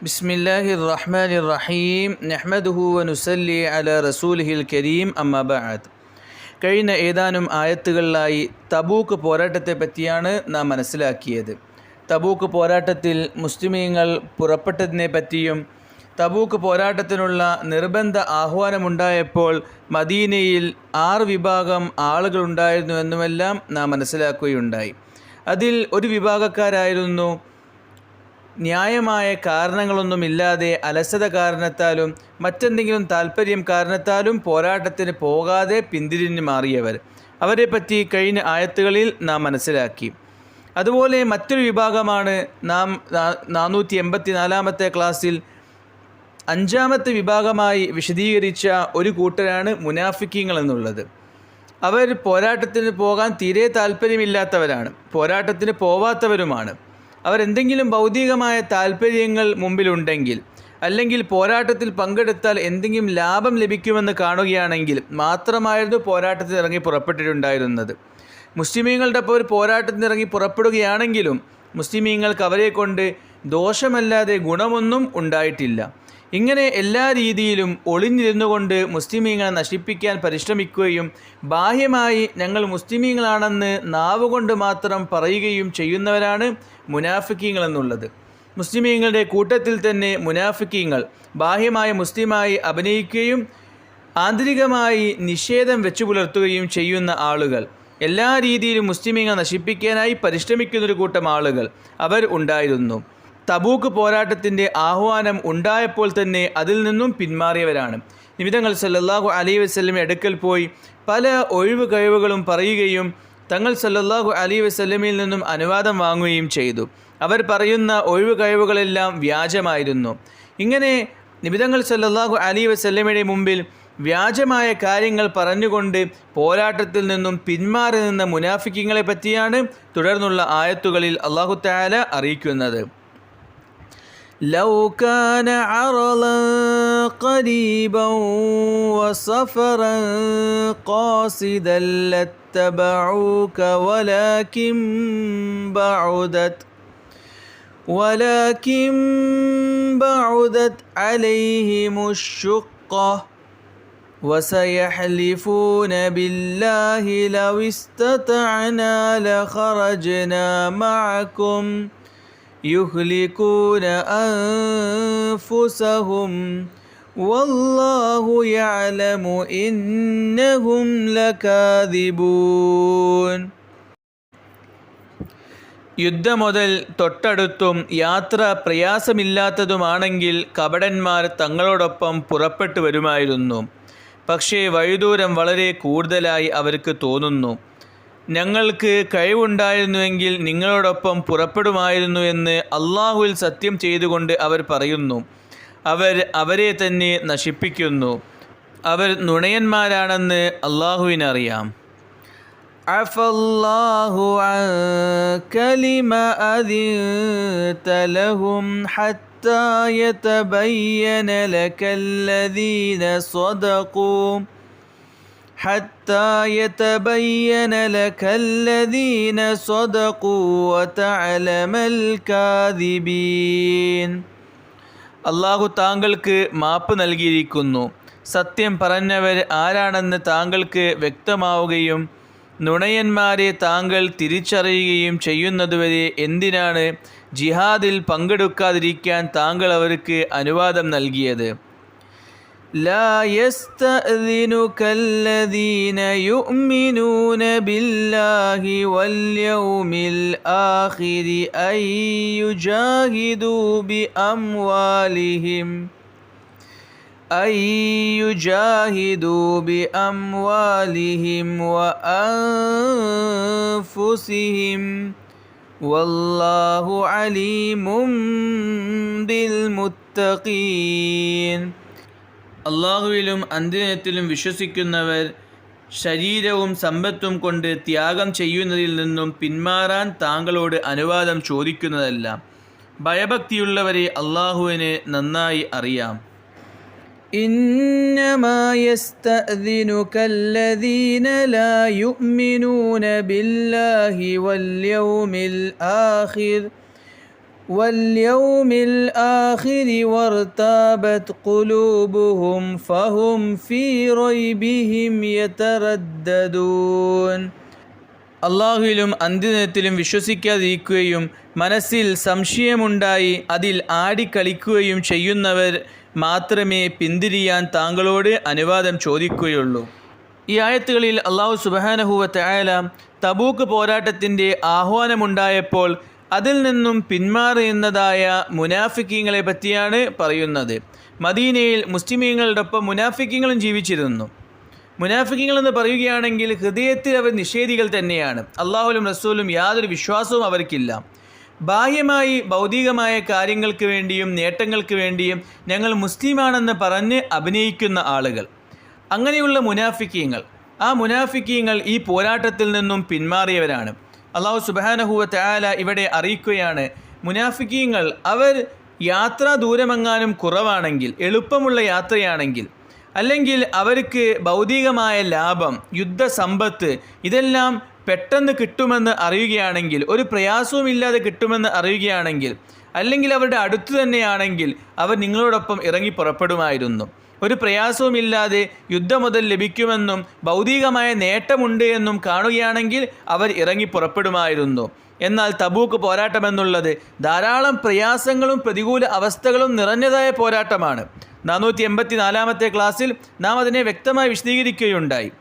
بسم الله الرحمن الرحيم نحمده ونسلي على رسوله الكريم أما بعد കഴിഞ്ഞ ഏതാനും ആയത്തുകളിലായി തബൂക്ക് പോരാട്ടത്തെ പറ്റിയാണ് നാം മനസ്സിലാക്കിയത് തബൂക്ക് പോരാട്ടത്തിൽ മുസ്ലിമീങ്ങൾ പുറപ്പെട്ടതിനെ പറ്റിയും തബൂക്ക് പോരാട്ടത്തിനുള്ള നിർബന്ധ ആഹ്വാനമുണ്ടായപ്പോൾ മദീനയിൽ ആറ് വിഭാഗം ആളുകളുണ്ടായിരുന്നു എന്നുമെല്ലാം നാം മനസ്സിലാക്കുകയുണ്ടായി അതിൽ ഒരു വിഭാഗക്കാരായിരുന്നു ന്യായമായ കാരണങ്ങളൊന്നുമില്ലാതെ അലസത കാരണത്താലും മറ്റെന്തെങ്കിലും താല്പര്യം കാരണത്താലും പോരാട്ടത്തിന് പോകാതെ പിന്തിരിഞ്ഞു മാറിയവർ. അവരെപ്പറ്റി കഴിഞ്ഞ ആയത്തുകളിൽ നാം മനസ്സിലാക്കി. അതുപോലെ മറ്റൊരു വിഭാഗമാണ് നാം നാനൂറ്റി എൺപത്തി നാലാമത്തെ ക്ലാസ്സിൽ അഞ്ചാമത്തെ വിഭാഗമായി വിശദീകരിച്ച ഒരു കൂട്ടരാണ് മുനാഫിക്കിങ്ങൾ എന്നുള്ളത്. അവർ പോരാട്ടത്തിന് പോകാൻ തീരെ താല്പര്യമില്ലാത്തവരാണ് പോരാട്ടത്തിന് പോവാത്തവരുമാണ്. അവരെന്തെങ്കിലും ഭൗതികമായ താല്പര്യങ്ങൾ മുമ്പിലുണ്ടെങ്കിൽ അല്ലെങ്കിൽ പോരാട്ടത്തിൽ പങ്കെടുത്താൽ എന്തെങ്കിലും ലാഭം ലഭിക്കുമെന്ന് കാണുകയാണെങ്കിൽ മാത്രമായിരുന്നു പോരാട്ടത്തിൽ ഇറങ്ങി പുറപ്പെട്ടിട്ടുണ്ടായിരുന്നത്. മുസ്ലിമീങ്ങളുടെ ഒപ്പം ഒരു പോരാട്ടത്തിന് ഇറങ്ങി പുറപ്പെടുകയാണെങ്കിലും മുസ്ലിമീങ്ങൾക്ക് അവരെ കൊണ്ട് ദോഷമല്ലാതെ ഗുണമൊന്നും ഉണ്ടായിട്ടില്ല. ഇങ്ങനെ എല്ലാ രീതിയിലും ഒളിഞ്ഞിരുന്നുകൊണ്ട് മുസ്ലിമീങ്ങളെ നശിപ്പിക്കാൻ പരിശ്രമിക്കുകയും ബാഹ്യമായി ഞങ്ങൾ മുസ്ലിമീങ്ങളാണെന്ന് നാവുകൊണ്ട് മാത്രം പറയുകയും ചെയ്യുന്നവരാണ് മുനാഫിക്കീങ്ങൾ എന്നുള്ളത്. മുസ്ലിമീങ്ങളുടെ കൂട്ടത്തിൽ തന്നെ മുനാഫിക്കീങ്ങൾ ബാഹ്യമായ മുസ്ലിമായി അഭിനയിക്കുകയും ആന്തരികമായി നിഷേധം വെച്ചു പുലർത്തുകയും ചെയ്യുന്ന ആളുകൾ. എല്ലാ രീതിയിലും മുസ്ലിമീങ്ങൾ നശിപ്പിക്കാനായി പരിശ്രമിക്കുന്നൊരു കൂട്ടം ആളുകൾ അവർ ഉണ്ടായിരുന്നു. തബൂക്ക് പോരാട്ടത്തിന്റെ ആഹ്വാനം ഉണ്ടായപ്പോൾ തന്നെ അതിൽ നിന്നും പിന്മാറിയവരാണ്. നിമിതങ്ങൾ സല്ലല്ലാഹു അലൈ വസ്ലം അടുക്കൽ പോയി പല ഒഴിവ് കഴിവുകളും പറയുകയും തങ്ങൾ സല്ലല്ലാഹു അലൈ വസ്ലമിൽ നിന്നും അനുവാദം വാങ്ങുകയും ചെയ്തു. അവർ പറയുന്ന ഒഴിവ് കഴിവുകളെല്ലാം വ്യാജമായിരുന്നു. ഇങ്ങനെ നിമിതങ്ങൾ സല്ലല്ലാഹു അലൈ വസ്ലമയുടെ മുമ്പിൽ വ്യാജമായ കാര്യങ്ങൾ പറഞ്ഞുകൊണ്ട് പോരാട്ടത്തിൽ നിന്നും പിന്മാറി നിന്ന മുനാഫിക്കങ്ങളെ പറ്റിയാണ് തുടർന്നുള്ള ആയത്തുകളിൽ അള്ളാഹു താല അറിയിക്കുന്നത്. لو كان عرضا قريبا وسفرا قاصدا لاتبعوك ولكن بعدت ولكن بعدت عليهم الشقة وسيحلفون بالله لو استطعنا لخرجنا معكم يهلكون أنفسهم والله يعلم إنهم لكاذبون യുദ്ധം മുതൽ തൊട്ടടുത്തും യാത്ര പ്രയാസമില്ലാത്തതുമാണെങ്കിൽ കപടന്മാർ തങ്ങളോടൊപ്പം പുറപ്പെട്ടു വരുമായിരുന്നു പക്ഷേ വഴിദൂരം വളരെ കൂടുതലായി അവർക്ക് തോന്നുന്നു ഞങ്ങൾക്ക് കഴിവുണ്ടായിരുന്നുവെങ്കിൽ നിങ്ങളോടൊപ്പം പുറപ്പെടുമായിരുന്നു എന്ന് അള്ളാഹുവിൽ സത്യം ചെയ്തുകൊണ്ട് അവർ പറയുന്നു അവർ അവരെ തന്നെ നശിപ്പിക്കുന്നു അവർ നുണയന്മാരാണെന്ന് അള്ളാഹുവിനറിയാം അഫല്ലാഹു കലിമ അതിലഹും حتى يتبين لك الذين صدقوا حتى يتبين لك الذين صدقوا وتعلم الكاذبين അള്ളാഹു താങ്കൾക്ക് മാപ്പ് നൽകിയിരിക്കുന്നു സത്യം പറഞ്ഞവർ ആരാണെന്ന് താങ്കൾക്ക് വ്യക്തമാവുകയും നുണയന്മാരെ താങ്കൾ തിരിച്ചറിയുകയും ചെയ്യുന്നതുവരെ എന്തിനാണ് ജിഹാദിൽ പങ്കെടുക്കാതിരിക്കാൻ താങ്കൾ അവർക്ക് അനുവാദം നൽകിയത് لا يستأذنك الذين يؤمنون بالله واليوم الآخر أن يجاهدوا بأموالهم أن يجاهدوا بأموالهم وأنفسهم. والله عليم بالمتقين. അള്ളാഹുവിലും അന്ത്യത്തിലും വിശ്വസിക്കുന്നവർ ശരീരവും സമ്പത്തും കൊണ്ട് ത്യാഗം ചെയ്യുന്നതിൽ നിന്നും പിന്മാറാൻ താങ്കളോട് അനുവാദം ചോദിക്കുന്നതല്ല ഭയഭക്തിയുള്ളവരെ അള്ളാഹുവിന് നന്നായി അറിയാം إنما يستأذنك الذين لا يؤمنون بالله واليوم الآخر واليوم الآخر وارتابت قلوبهم فهم في ريبهم يترددون അള്ളാഹുവിലും അന്ത്യദിനത്തിലും വിശ്വസിക്കാതിരിക്കുകയും മനസ്സിൽ സംശയമുണ്ടായി അതിൽ ആടിക്കളിക്കുകയും ചെയ്യുന്നവർ മാത്രമേ പിന്തിരിയാൻ താങ്കളോട് അനുവാദം ചോദിക്കുകയുള്ളൂ ഈ ആയത്തുകളിൽ അള്ളാഹു സുബാനഹുവ തയാല തബൂക്ക് പോരാട്ടത്തിൻ്റെ ആഹ്വാനമുണ്ടായപ്പോൾ അതിൽ നിന്നും പിന്മാറിയുന്നതായ മുനാഫിക്കീങ്ങളെ പറ്റിയാണ് പറയുന്നത്. മദീനയിൽ മുസ്ലിമീങ്ങളോടൊപ്പം മുനാഫിക്കീങ്ങളും ജീവിച്ചിരുന്നു. മുനാഫിക്കീങ്ങൾ എന്ന് പറയുകയാണെങ്കിൽ ഹൃദയത്തിൽ അവർ നിഷേധികൾ തന്നെയാണ്. അള്ളാഹുലും റസൂലും യാതൊരു വിശ്വാസവും അവർക്കില്ല. ബാഹ്യമായി ഭൗതികമായ കാര്യങ്ങൾക്ക് വേണ്ടിയും നേട്ടങ്ങൾക്ക് വേണ്ടിയും ഞങ്ങൾ മുസ്ലിമാണെന്ന് പറഞ്ഞ് അഭിനയിക്കുന്ന ആളുകൾ. അങ്ങനെയുള്ള മുനാഫിക്കീങ്ങൾ. ആ മുനാഫിക്കീങ്ങൾ ഈ പോരാട്ടത്തിൽ നിന്നും പിന്മാറിയവരാണ്. അള്ളാഹു സുബാനഹുവ തയാല ഇവിടെ അറിയിക്കുകയാണ് മുനാഫിക്കീങ്ങൾ അവർ യാത്രാ ദൂരമെങ്ങാനും കുറവാണെങ്കിൽ എളുപ്പമുള്ള യാത്രയാണെങ്കിൽ അല്ലെങ്കിൽ അവർക്ക് ഭൗതികമായ ലാഭം യുദ്ധസമ്പത്ത് ഇതെല്ലാം പെട്ടെന്ന് കിട്ടുമെന്ന് അറിയുകയാണെങ്കിൽ ഒരു പ്രയാസവും ഇല്ലാതെ കിട്ടുമെന്ന് അറിയുകയാണെങ്കിൽ അല്ലെങ്കിൽ അവരുടെ അടുത്തു തന്നെയാണെങ്കിൽ അവർ നിങ്ങളോടൊപ്പം ഇറങ്ങി പുറപ്പെടുമായിരുന്നു. ഒരു പ്രയാസവുമില്ലാതെ യുദ്ധം മുതൽ ലഭിക്കുമെന്നും ഭൗതികമായ നേട്ടമുണ്ട് എന്നും കാണുകയാണെങ്കിൽ അവർ ഇറങ്ങി പുറപ്പെടുമായിരുന്നു. എന്നാൽ തബൂക്ക് പോരാട്ടമെന്നുള്ളത് ധാരാളം പ്രയാസങ്ങളും പ്രതികൂല അവസ്ഥകളും നിറഞ്ഞതായ പോരാട്ടമാണ്. നാനൂറ്റി എൺപത്തി നാലാമത്തെ ക്ലാസ്സിൽ നാം അതിനെ വ്യക്തമായി വിശദീകരിക്കുകയുണ്ടായി.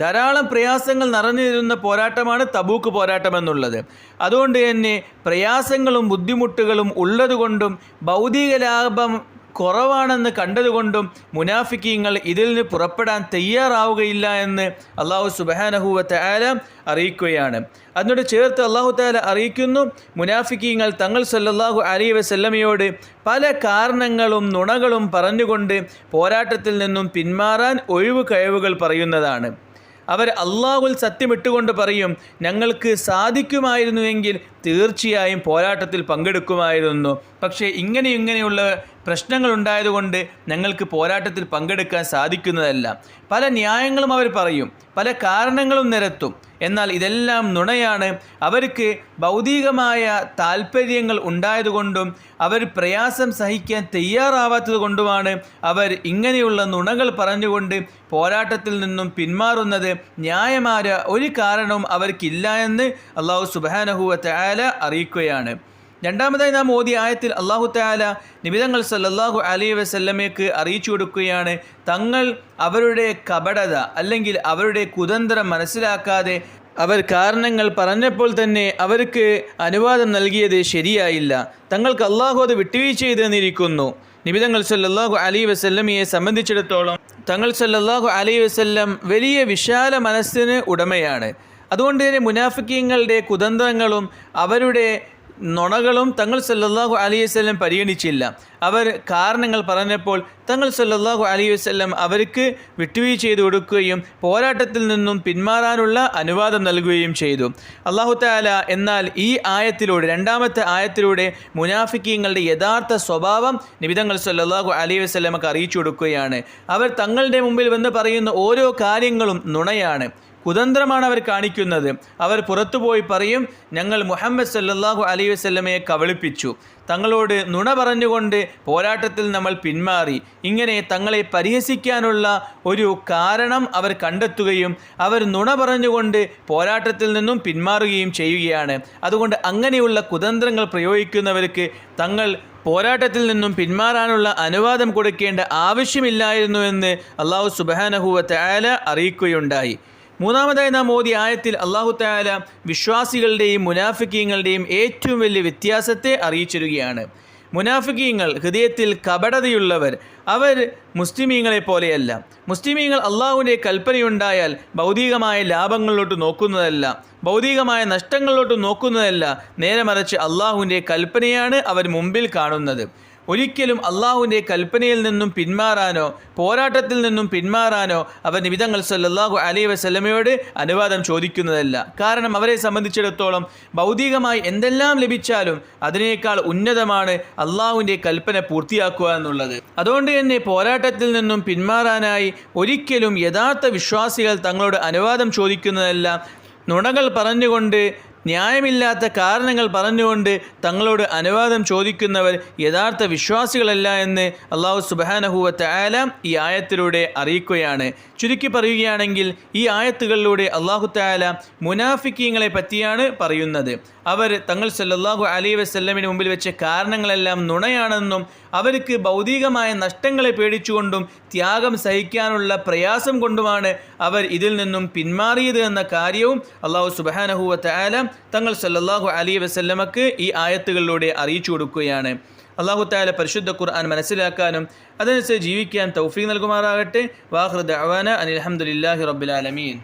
ധാരാളം പ്രയാസങ്ങൾ നിറഞ്ഞിരുന്ന പോരാട്ടമാണ് തബൂക്ക് പോരാട്ടം എന്നുള്ളത് അതുകൊണ്ട് തന്നെ പ്രയാസങ്ങളും ബുദ്ധിമുട്ടുകളും ഉള്ളതുകൊണ്ടും ഭൗതിക ലാഭം കുറവാണെന്ന് കണ്ടതുകൊണ്ടും മുനാഫിക്കീങ്ങൾ ഇതിൽ നിന്ന് പുറപ്പെടാൻ തയ്യാറാവുകയില്ല എന്ന് അള്ളാഹു സുബാനഹുവ തയാല അറിയിക്കുകയാണ്. അതിനോട് ചേർത്ത് അള്ളാഹു താല അറിയിക്കുന്നു മുനാഫിക്കീങ്ങൾ തങ്ങൾ സല്ലല്ലാഹു അലി വസല്ലമയോട് പല കാരണങ്ങളും നുണകളും പറഞ്ഞുകൊണ്ട് പോരാട്ടത്തിൽ നിന്നും പിന്മാറാൻ ഒഴിവ് കഴിവുകൾ പറയുന്നതാണ്. അവർ അള്ളാഹുൽ സത്യമിട്ടുകൊണ്ട് പറയും ഞങ്ങൾക്ക് സാധിക്കുമായിരുന്നുവെങ്കിൽ തീർച്ചയായും പോരാട്ടത്തിൽ പങ്കെടുക്കുമായിരുന്നു. പക്ഷേ ഇങ്ങനെ ഇങ്ങനെയുള്ള പ്രശ്നങ്ങൾ ഉണ്ടായതുകൊണ്ട് ഞങ്ങൾക്ക് പോരാട്ടത്തിൽ പങ്കെടുക്കാൻ സാധിക്കുന്നതല്ല. പല ന്യായങ്ങളും അവർ പറയും പല കാരണങ്ങളും നിരത്തും. എന്നാൽ ഇതെല്ലാം നുണയാണ്. അവർക്ക് ഭൗതികമായ താല്പര്യങ്ങൾ ഉണ്ടായതുകൊണ്ടും അവർ പ്രയാസം സഹിക്കാൻ തയ്യാറാവാത്തത് കൊണ്ടുമാണ് അവർ ഇങ്ങനെയുള്ള നുണകൾ പറഞ്ഞുകൊണ്ട് പോരാട്ടത്തിൽ നിന്നും പിന്മാറുന്നത്. ന്യായമായ ഒരു കാരണവും അവർക്കില്ല എന്ന് അള്ളാഹു സുബാനഹുവ തയാല അറിയിക്കുകയാണ്. രണ്ടാമതായി നാം ഓതി ആയത്തിൽ അള്ളാഹു താല നിമിതങ്ങൾ സല്ലാഹു അലൈ വസല്ലമയ്ക്ക് അറിയിച്ചു കൊടുക്കുകയാണ് തങ്ങൾ അവരുടെ കപടത അല്ലെങ്കിൽ അവരുടെ കുതന്ത്രം മനസ്സിലാക്കാതെ അവർ കാരണങ്ങൾ പറഞ്ഞപ്പോൾ തന്നെ അവർക്ക് അനുവാദം നൽകിയത് ശരിയായില്ല. തങ്ങൾക്ക് അള്ളാഹു അത് വിട്ടുവീഴ്ച ചെയ്തെന്നിരിക്കുന്നു നിബിതങ്ങൾ സല്ലാഹു അലൈ വസല്ലമയെ സംബന്ധിച്ചിടത്തോളം തങ്ങൾ സല്ലാഹു അലൈ വസല്ലം വലിയ വിശാല മനസ്സിന് ഉടമയാണ്. അതുകൊണ്ട് തന്നെ മുനാഫിക്കീങ്ങളുടെ കുതന്ത്രങ്ങളും അവരുടെ നുണകളും തങ്ങൾ സല്ലാഹു അലി വസല്ലം പരിഗണിച്ചില്ല. അവർ കാരണങ്ങൾ പറഞ്ഞപ്പോൾ തങ്ങൾ സല്ലാഹു അലി വസല്ലം അവർക്ക് വിട്ടുവീഴ്ച ചെയ്തു കൊടുക്കുകയും പോരാട്ടത്തിൽ നിന്നും പിന്മാറാനുള്ള അനുവാദം നൽകുകയും ചെയ്തു. അള്ളാഹു താല എന്നാൽ ഈ ആയത്തിലൂടെ രണ്ടാമത്തെ ആയത്തിലൂടെ മുനാഫിക്കീങ്ങളുടെ യഥാർത്ഥ സ്വഭാവം നിബിതങ്ങൾ സല്ലാഹു അലി വസല്ലമക്ക് അറിയിച്ചു കൊടുക്കുകയാണ്. അവർ തങ്ങളുടെ മുമ്പിൽ വന്ന് പറയുന്ന ഓരോ കാര്യങ്ങളും നുണയാണ്. കുതന്ത്രമാണ് അവർ കാണിക്കുന്നത്. അവർ പുറത്തുപോയി പറയും ഞങ്ങൾ മുഹമ്മദ് സല്ലാഹു അലൈഹി വസല്ലമയെ കബളിപ്പിച്ചു. തങ്ങളോട് നുണ പറഞ്ഞുകൊണ്ട് പോരാട്ടത്തിൽ നമ്മൾ പിന്മാറി. ഇങ്ങനെ തങ്ങളെ പരിഹസിക്കാനുള്ള ഒരു കാരണം അവർ കണ്ടെത്തുകയും അവർ നുണ പറഞ്ഞുകൊണ്ട് പോരാട്ടത്തിൽ നിന്നും പിന്മാറുകയും ചെയ്യുകയാണ്. അതുകൊണ്ട് അങ്ങനെയുള്ള കുതന്ത്രങ്ങൾ പ്രയോഗിക്കുന്നവർക്ക് തങ്ങൾ പോരാട്ടത്തിൽ നിന്നും പിന്മാറാനുള്ള അനുവാദം കൊടുക്കേണ്ട ആവശ്യമില്ലായിരുന്നു എന്ന് അള്ളാഹു സുബാനഹുവ തയാല അറിയിക്കുകയുണ്ടായി. മൂന്നാമതായി നാം മോദി ആയത്തിൽ അള്ളാഹു താല വിശ്വാസികളുടെയും മുനാഫിക്കീങ്ങളുടെയും ഏറ്റവും വലിയ വ്യത്യാസത്തെ അറിയിച്ചിരുകയാണ്. മുനാഫിക്കീങ്ങൾ ഹൃദയത്തിൽ കപടതയുള്ളവർ അവർ മുസ്ലിമീങ്ങളെ പോലെയല്ല. മുസ്ലിമീങ്ങൾ അള്ളാഹുവിന്റെ കൽപ്പനയുണ്ടായാൽ ഭൗതികമായ ലാഭങ്ങളിലോട്ട് നോക്കുന്നതല്ല ഭൗതികമായ നഷ്ടങ്ങളിലോട്ട് നോക്കുന്നതല്ല നേരെ മറിച്ച് അള്ളാഹുവിന്റെ കൽപ്പനയാണ് അവർ മുമ്പിൽ കാണുന്നത്. ഒരിക്കലും അള്ളാഹുവിന്റെ കൽപ്പനയിൽ നിന്നും പിന്മാറാനോ പോരാട്ടത്തിൽ നിന്നും പിന്മാറാനോ അവർ നിമിതങ്ങൾ സല്ലാഹു അലൈഹി വസ്ലമയോട് അനുവാദം ചോദിക്കുന്നതല്ല. കാരണം അവരെ സംബന്ധിച്ചിടത്തോളം ഭൗതികമായി എന്തെല്ലാം ലഭിച്ചാലും അതിനേക്കാൾ ഉന്നതമാണ് അള്ളാഹുവിന്റെ കൽപ്പന പൂർത്തിയാക്കുക എന്നുള്ളത്. അതുകൊണ്ട് തന്നെ പോരാട്ടത്തിൽ നിന്നും പിന്മാറാനായി ഒരിക്കലും യഥാർത്ഥ വിശ്വാസികൾ തങ്ങളോട് അനുവാദം ചോദിക്കുന്നതല്ല. നുണകൾ പറഞ്ഞുകൊണ്ട് ന്യായമില്ലാത്ത കാരണങ്ങൾ പറഞ്ഞുകൊണ്ട് തങ്ങളോട് അനുവാദം ചോദിക്കുന്നവർ യഥാർത്ഥ വിശ്വാസികളല്ല എന്ന് അള്ളാഹു സുബാനഹുവത്ത് ആലാം ഈ ആയത്തിലൂടെ അറിയിക്കുകയാണ്. ചുരുക്കി പറയുകയാണെങ്കിൽ ഈ ആയത്തുകളിലൂടെ അള്ളാഹു താല മുനാഫിക്കീങ്ങളെ പറ്റിയാണ് പറയുന്നത്. അവർ തങ്ങൾ സല്ലാഹു അലൈഹി വസ്ല്ലമിന് മുമ്പിൽ വെച്ച കാരണങ്ങളെല്ലാം നുണയാണെന്നും അവർക്ക് ഭൗതികമായ നഷ്ടങ്ങളെ പേടിച്ചുകൊണ്ടും ത്യാഗം സഹിക്കാനുള്ള പ്രയാസം കൊണ്ടുമാണ് അവർ ഇതിൽ നിന്നും പിന്മാറിയത് എന്ന കാര്യവും അള്ളാഹു സുബാനഹുവത്ത് ആല തങ്ങൾ സല്ലാഹു അലി വസല്ലമക്ക് ഈ ആയത്തുകളിലൂടെ അറിയിച്ചു കൊടുക്കുകയാണ്. അള്ളാഹു താല പരിശുദ്ധ ഖുർആൻ മനസ്സിലാക്കാനും അതനുസരിച്ച് ജീവിക്കാൻ തൗഫീഖ് നൽകുമാറാകട്ടെ. വാഹൃദ് അവാന അനിൽ അഹമ്മദില്ലാഹി റബ്ബിൽ ആലമീൻ.